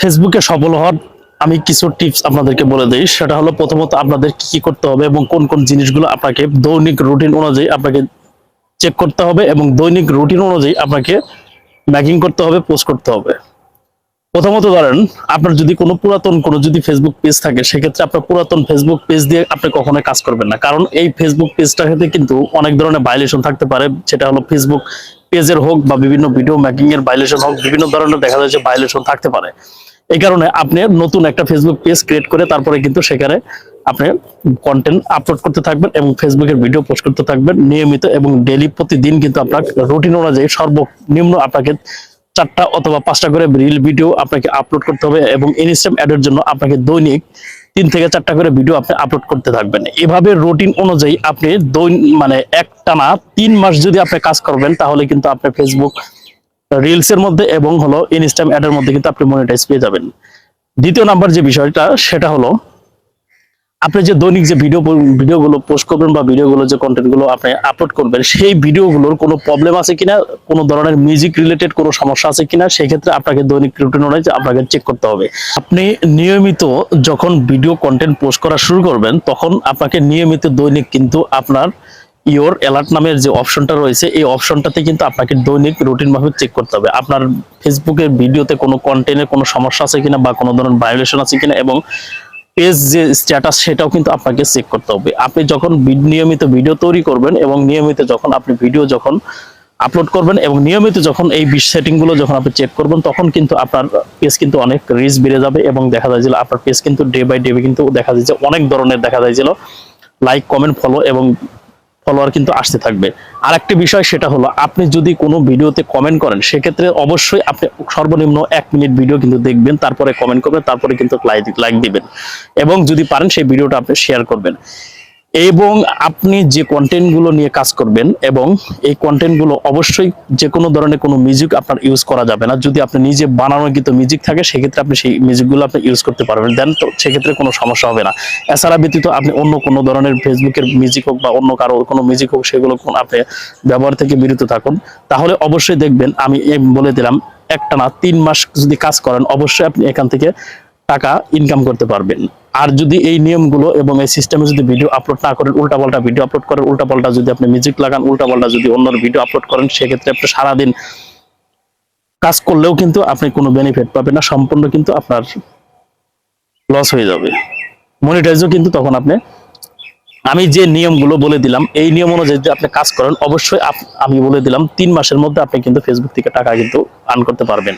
ফেসবুকে সফল হওয়ার আমি কিছু টিপস আপনাদেরকে বলে দিই। সেটা হলো প্রথমত আপনাদের কি কি করতে হবে এবং কোন কোন জিনিসগুলো আপনাকে দৈনিক রুটিন অনুযায়ী আপনাকে চেক করতে হবে এবং দৈনিক রুটিন অনুযায়ী আপনাকে ম্যাকিং করতে হবে, পোস্ট করতে হবে। প্রথমত ধরেন, আপনার যদি কোনো পুরাতন কোনো যদি ফেসবুক পেজ থাকে, সেক্ষেত্রে আপনার পুরাতন ফেসবুক পেজ দিয়ে আপনি কখনোই কাজ করবেন না। কারণ এই ফেসবুক পেজটাতে কিন্তু অনেক ধরনের ভাইলেশন থাকতে পারে। সেটা হলো ফেসবুক পেজের হোক বা বিভিন্ন ভিডিও মেকিং এর ভাইলেশন হোক, বিভিন্ন ধরনের দেখা যায় যে ভাইলেশন থাকতে পারে। এই কারণে আপনি নতুন একটা ফেসবুক পেজ ক্রিয়েট করে তারপরে কিন্তু সেখানে আপনি কন্টেন্ট আপলোড করতে থাকবেন এবং ফেসবুকের ভিডিও পোস্ট করতে থাকবেন। নিয়মিত এবং ডেলি প্রতিদিন কিন্তু আপনার রুটিন অনুযায়ী সর্বনিম্ন আপনাকে চারটা অথবা পাঁচটা করে রিল ভিডিও আপনাকে আপলোড করতে হবে এবং ইনস্টাগ্রাম অ্যাডের জন্য আপনাকে দৈনিক তিন থেকে চারটা করে ভিডিও আপনি আপলোড করতে থাকবেন। এভাবে রুটিন অনুযায়ী আপনি দৈন মানে একটানা তিন মাস যদি আপনি কাজ করবেন, তাহলে কিন্তু আপনার ফেসবুক রিলস এর মধ্যে এবং হলো ইনস্টাগ্রাম অ্যাডের মধ্যে কিন্তু আপনি মনিটাইজ পেয়ে যাবেন। দ্বিতীয় নাম্বার যে বিষয়টা, সেটা হলো আপনি যে দৈনিক যে ভিডিও ভিডিওগুলো পোস্ট করবেন বা ভিডিওগুলো যে কন্টেন্টগুলো আপনি আপলোড করবেন, সেই ভিডিওগুলোর কোনো প্রবলেম আছে কিনা, কোনো ধরনের মিউজিক রিলেটেড কোনো সমস্যা আছে কিনা সেই ক্ষেত্রে আপনাকে দৈনিক রুটিন অনুযায়ী আপনাকে চেক করতে হবে। আপনি নিয়মিত যখন ভিডিও কন্টেন্ট পোস্ট করা শুরু করবেন, তখন আপনাকে নিয়মিত দৈনিক কিন্তু আপনার ইওর অ্যালার্ট নামের যে অপশনটা রয়েছে, এই অপশনটাতে কিন্তু আপনাকে দৈনিক রুটিন ভাবে চেক করতে হবে। আপনার ফেসবুকের ভিডিওতে কোনো কন্টেন্টের কোনো সমস্যা আছে কিনা বা কোনো ধরনের ভায়োলেশন আছে কিনা এবং পেজ যে স্ট্যাটাস সেটাও কিন্তু আপনাকে চেক করতে হবে। আপনি যখন নিয়মিত ভিডিও তৈরি করবেন এবং নিয়মিত যখন আপনি ভিডিও যখন আপলোড করবেন এবং নিয়মিত যখন এই সেটিংগুলো যখন আপনি চেক করবেন, তখন কিন্তু আপনার পেজ কিন্তু অনেক রিচ বেড়ে যাবে এবং দেখা যায় যে আপনার পেজ কিন্তু ডে বাই ডে কিন্তু দেখা যায় যে অনেক ধরনের দেখা যায় যে লাইক কমেন্ট ফলো এবং ফলোয়ার কিন্তু আসতে থাকবে। আর একটি বিষয় সেটা হলো, আপনি যদি কোনো ভিডিওতে কমেন্ট করেন, সেক্ষেত্রে অবশ্যই আপনি সর্বনিম্ন এক মিনিট ভিডিও কিন্তু দেখবেন, তারপরে কমেন্ট করবেন, তারপরে কিন্তু লাইক লাইক দিবেন। এবং যদি পারেন, সেই ভিডিওটা আপনি শেয়ার করবেন। এবং আপনি যে কন্টেন্টগুলো নিয়ে কাজ করবেন এবং এই কন্টেন্টগুলো অবশ্যই যে কোনো ধরনের কোনো মিউজিক আপনার ইউজ করা যাবে না। যদি আপনি নিজে বানানো কিন্তু মিউজিক থাকে, সেক্ষেত্রে আপনি সেই মিউজিকগুলো আপনি ইউজ করতে পারবেন। দেন তো সেক্ষেত্রে কোনো সমস্যা হবে না। এছাড়া ব্যতীত আপনি অন্য কোনো ধরনের ফেসবুকের মিউজিক হোক বা অন্য কারও কোনো মিউজিক হোক, সেগুলো আপনি ব্যবহার থেকে বিরত থাকুন। তাহলে অবশ্যই দেখবেন, আমি বলে দিলাম, একটা না তিন মাস যদি কাজ করেন, অবশ্যই আপনি এখান থেকে টাকা ইনকাম করতে পারবেন। আর যদি এই নিয়মগুলো এবং এই সিস্টেমে যদি ভিডিও আপলোড না করেন উল্টাপাল্টা ভিডিও আপলোড করেন উল্টাপাল্টা যদি আপনি মিউজিক লাগান উল্টাপাল্টা যদি অন্য ভিডিও আপলোড করেন, সেক্ষেত্রে আপনি সারাদিন কাজ করলেও কিন্তু আপনি কোনো বেনিফিট পাবেন না, সম্পূর্ণ কিন্তু আপনার লস হয়ে যাবে। মনিটাইজও কিন্তু তখন আপনি, আমি যে নিয়মগুলো বলে দিলাম, এই নিয়ম অনুযায়ী যদি আপনি কাজ করেন, অবশ্যই আমি বলে দিলাম, তিন মাসের মধ্যে আপনি কিন্তু ফেসবুক থেকে টাকা কিন্তু আর্ন করতে পারবেন।